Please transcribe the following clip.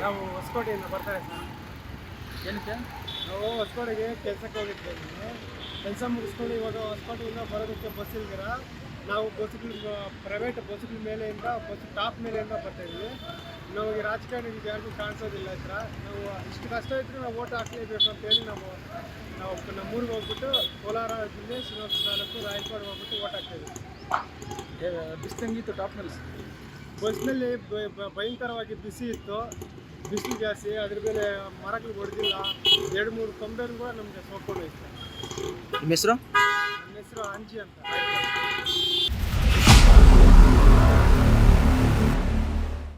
ನಾವು ಹೊಸಕೋಟೆಯಿಂದ ಬರ್ತಾರೆ ಸರ್. ಏನಕ್ಕೆ? ನಾವು ಹೊಸಕೋಟೆಗೆ ಕೆಲಸಕ್ಕೆ ಹೋಗಿದ್ದೇವೆ ಕೆಲಸ ಮುಗಿಸ್ಕೊಂಡು ಇವಾಗ ಹೊಸಕೋಟೆಯಿಂದ ಬರೋದಕ್ಕೆ ಬಸ್ ಇಲ್ದಿರ? ನಾವು ಬಸ್ಗಳ ಪ್ರೈವೇಟ್ ಬಸ್ಗಳ ಮೇಲೆಯಿಂದ ಬಸ್ ಟಾಪ್ ಮೇಲೆಯಿಂದ ಬರ್ತಾಯಿದ್ವಿ ನಮಗೆ ರಾಜಕಾರಣಿ ಯಾರಿಗೂ ಕಾಣಿಸೋದಿಲ್ಲ ಹತ್ರ ನಾವು ಇಷ್ಟು ಕಷ್ಟ ಇದ್ರೆ ನಾವು ಓಟ್ ಹಾಕ್ಲೇಬೇಕು ಅಂತೇಳಿ ನಾವು ನಾವು ನಮ್ಮ ಊರಿಗೆ ಹೋಗ್ಬಿಟ್ಟು ಕೋಲಾರ ಜಿಲ್ಲೆ ಶ್ರೀನಿವಾಸ ತಾಲೂಕು ರಾಯಚೂರು ಹೋಗ್ಬಿಟ್ಟು ಓಟ್ ಹಾಕ್ತೀವಿ. ಬಿಸ್ತಂಗಿತ್ತು ಟಾಪ್ನಲ್ಲಿ ಬಸ್ನಲ್ಲಿ ಭಯಂಕರವಾಗಿ ಬಿಸಿ ಇತ್ತು. ಬಿಸಿಲು ಜಾಸ್ತಿ ಅದ್ರ ಮೇಲೆ ಮರಗಳು ಹೊಡೆದಿಲ್ಲ ಎರಡು ಮೂರು ಕೊಂಬೆಗಳು ಕೂಡ ನಮಗೆ ಸೋಕೊಂಡು ಇತ್ತು ನಿಮ್ಮ ಹೆಸರು? ನಿಮ್ಮ ಹೆಸರು ಅಂಜಿ ಅಂತ.